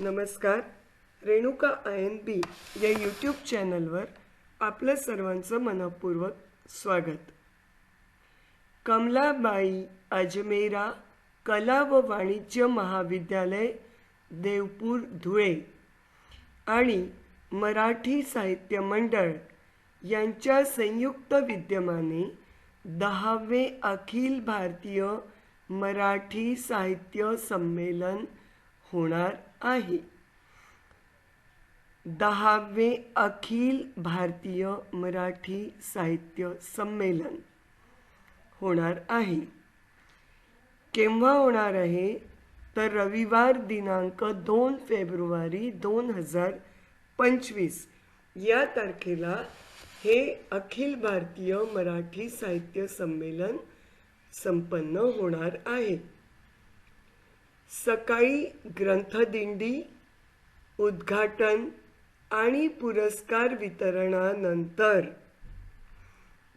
नमस्कार. Renuka I N बी या YouTube चॅनलवर आपलं सर्वांचं मनपूर्वक स्वागत. कमलाबाई अजमेरा कला व वाणिज्य महाविद्यालय देवपूर धुळे आणि मराठी साहित्य मंडळ यांच्या संयुक्त विद्यमाने दहावे अखिल भारतीय मराठी साहित्य संमेलन होणार आहे. दहावे अखिल भारतीय मराठी साहित्य संमेलन होणार आहे. केव्हा होणार आहे? तर रविवार दिनांक दोन फेब्रुवारी दोन हजार पंचवीस. या तारखेला हे अखिल भारतीय मराठी साहित्य संमेलन संपन्न होणार आहे. सकाळी ग्रंथदिंडी उद्घाटन आणि पुरस्कार वितरणानंतर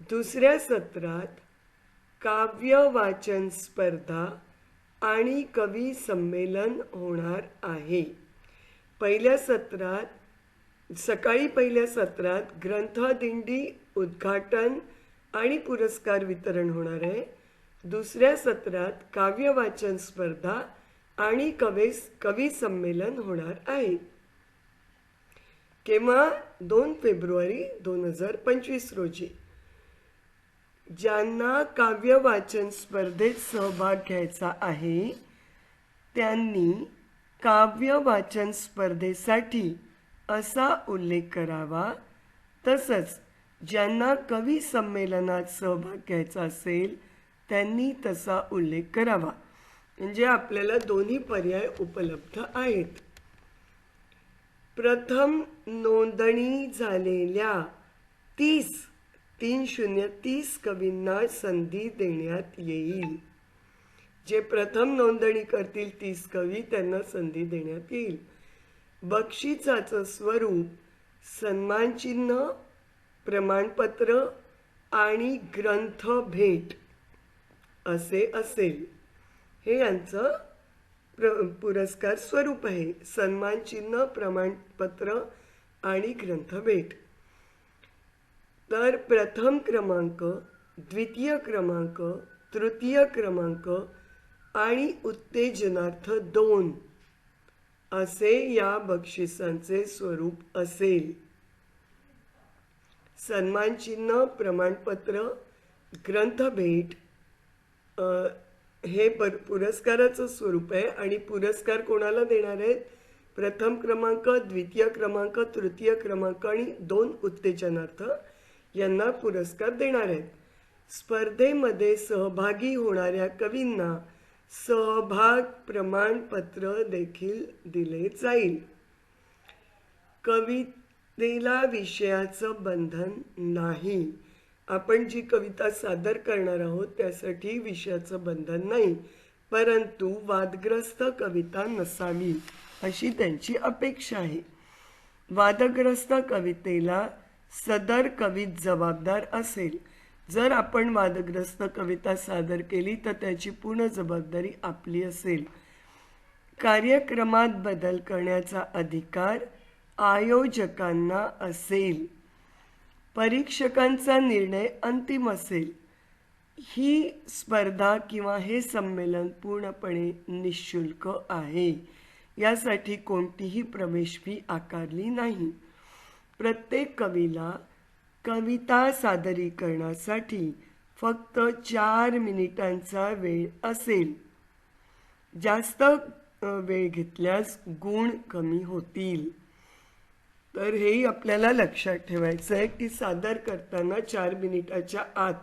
दुसऱ्या सत्रात काव्य वाचन स्पर्धा आणि कवी संमेलन होणार आहे. पहिल्या सत्रात सकाळी पहिल्या सत्रात ग्रंथदिंडी उद्घाटन आणि पुरस्कार वितरण होणार आहे. दुसऱ्या सत्रात काव्य वाचन स्पर्धा आणि कवेस कवी संमेलन होणार आहे. केव्हा? दोन फेब्रुवारी दोन हजार पंचवीस रोजी. ज्यांना काव्य वाचन स्पर्धेत सहभाग घ्यायचा आहे त्यांनी काव्य वाचन स्पर्धेसाठी असा उल्लेख करावा तसंच ज्यांना कवी संमेलनात सहभाग घ्यायचा असेल त्यांनी तसा उल्लेख करावा. म्हणजे आपल्याला दोन्ही पर्याय उपलब्ध आहेत. प्रथम नोंदणी झालेल्या तीस तीन शून्य तीस कवींना संधी देण्यात येईल. जे प्रथम नोंदणी करतील तीस कवी त्यांना संधी देण्यात येईल. बक्षिसाचं स्वरूप सन्मानचिन्ह प्रमाणपत्र आणि ग्रंथ भेट असे असेल. हे यांचं प्र पुरस्कार स्वरूप आहे. सन्मानचिन्ह प्रमाणपत्र आणि ग्रंथभेट तर प्रथम क्रमांक द्वितीय क्रमांक तृतीय क्रमांक आणि उत्तेजनार्थ दोन असे या बक्षिसांचे स्वरूप असेल. सन्मानचिन्ह प्रमाणपत्र ग्रंथभेट हे पर पुरस्काराचं स्वरूप आहे आणि पुरस्कार कोणाला देणार आहेत प्रथम क्रमांक द्वितीय क्रमांक तृतीय क्रमांक आणि दोन उत्तेजनार्थ यांना पुरस्कार देणार आहेत. स्पर्धेमध्ये सहभागी होणाऱ्या कवींना सहभाग प्रमाणपत्र देखील दिले जाईल. कवितेला विषयाचं बंधन नाही. आपण जी कविता सादर करणार आहोत त्यासाठी विषयाचं बंधन नाही परंतु वादग्रस्त कविता नसावी अशी त्यांची अपेक्षा आहे. वादग्रस्त कवितेला सदर कवीत जबाबदार असेल. जर आपण वादग्रस्त कविता सादर केली तर त्याची पूर्ण जबाबदारी आपली असेल. कार्यक्रमात बदल करण्याचा अधिकार आयोजकांना असेल. परीक्षकांचा निर्णय अंतिम असेल. ही स्पर्धा किंवा हे संमेलन पूर्णपणे निशुल्क आहे. यासाठी कोणतीही प्रवेश फी आकारली नाही. प्रत्येक कवीला कविता सादरीकरणासाठी फक्त चार मिनिटांचा वेळ असेल. जास्त वेळ घेतल्यास गुण कमी होतील. तर हेही आपल्याला लक्षात ठेवायचं आहे की सादर करताना चार मिनिटाच्या आत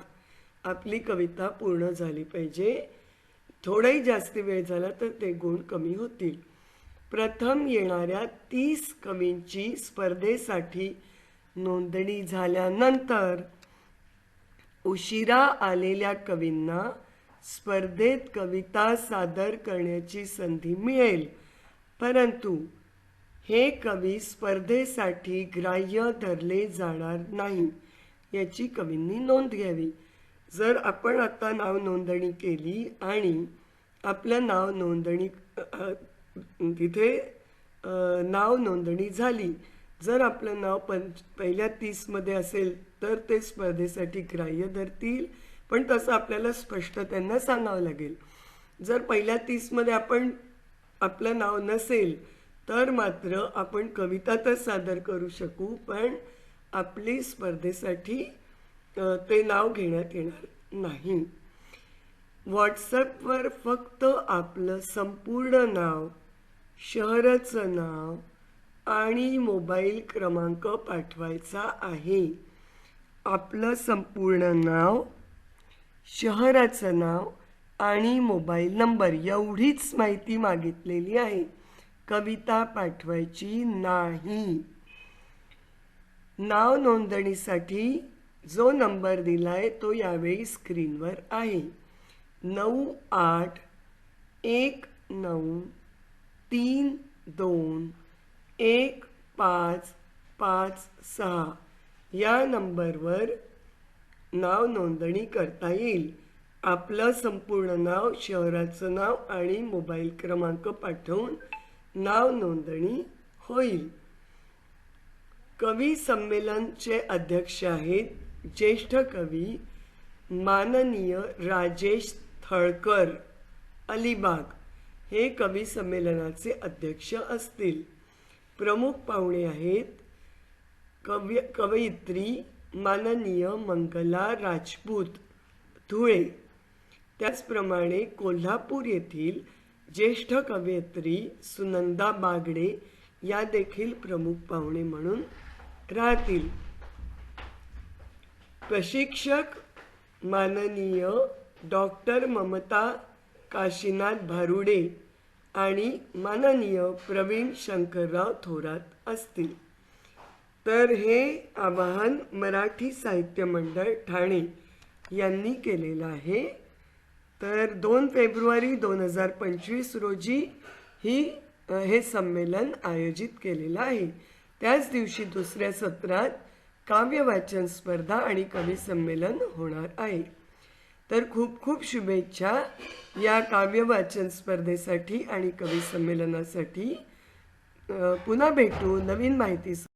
आपली कविता पूर्ण झाली पाहिजे. थोडाही जास्त वेळ झाला तर ते गुण कमी होतील. प्रथम येणाऱ्या तीस कवींची स्पर्धेसाठी नोंदणी झाल्यानंतर उशिरा आलेल्या कवींना स्पर्धेत कविता सादर करण्याची संधी मिळेल. परंतु हे कवी स्पर्धेसाठी ग्राह्य धरले जाणार नाही याची कवींनी नोंद घ्यावी. जर आपण आता नाव नोंदणी केली आणि आपलं नाव नोंदणी तिथे नाव नोंदणी झाली जर आपलं नाव पंच पहिल्या तीसमध्ये असेल तर ते स्पर्धेसाठी ग्राह्य धरतील पण तसं आपल्याला स्पष्ट त्यांना सांगावं लागेल. जर पहिल्या तीसमध्ये आपण आपलं नाव नसेल तर मात्र आपण कविता तर सादर करू शकू पण आपली स्पर्धेसाठी ते नाव घेण्यात येणार नाही. व्हॉट्सॲपवर फक्त आपलं संपूर्ण नाव शहराचं नाव आणि मोबाईल क्रमांक पाठवायचा आहे. आपलं संपूर्ण नाव शहराचं नाव आणि मोबाईल नंबर एवढीच माहिती मागितलेली आहे. कविता पाठवायची नाही. नाव नोंदणीसाठी जो नंबर दिला आहे तो यावेळी स्क्रीनवर आहे. नऊ आठ एक नऊ तीन दोन एक पाच पाच सहा या नंबरवर नाव नोंदणी करता येईल. आपलं संपूर्ण नाव शहराचं नाव आणि मोबाईल क्रमांक पाठवून नाव नोंदणी होईल. कवी संमेलनचे अध्यक्ष आहेत ज्येष्ठ कवी माननीय राजेश थळकर अलिबाग. हे कवी संमेलनाचे अध्यक्ष असतील. प्रमुख पाहुणे आहेत कवय कवयित्री माननीय मंगला राजपूत धुळे. त्याचप्रमाणे कोल्हापूर येथील ज्येष्ठ कवयित्री सुनंदा बागडे या देखील प्रमुख पाहुणे म्हणून राहतील. प्रशिक्षक माननीय डॉक्टर ममता काशीनाथ भारुडे आणि माननीय प्रवीण शंकरराव थोरात असतील. तर हे आवाहन मराठी साहित्य मंडळ ठाणे यांनी केलेलं आहे. तर दोन फेब्रुवारी दोन हजार पंचवीस रोजी ही हे संमेलन आयोजित केलेलं आहे. त्याच दिवशी दुसऱ्या सत्रात काव्य वाचन स्पर्धा आणि कवी संमेलन होणार आहे. तर खूप खूप शुभेच्छा या काव्य वाचन स्पर्धेसाठी आणि कवी संमेलनासाठी. पुन्हा भेटू नवीन माहिती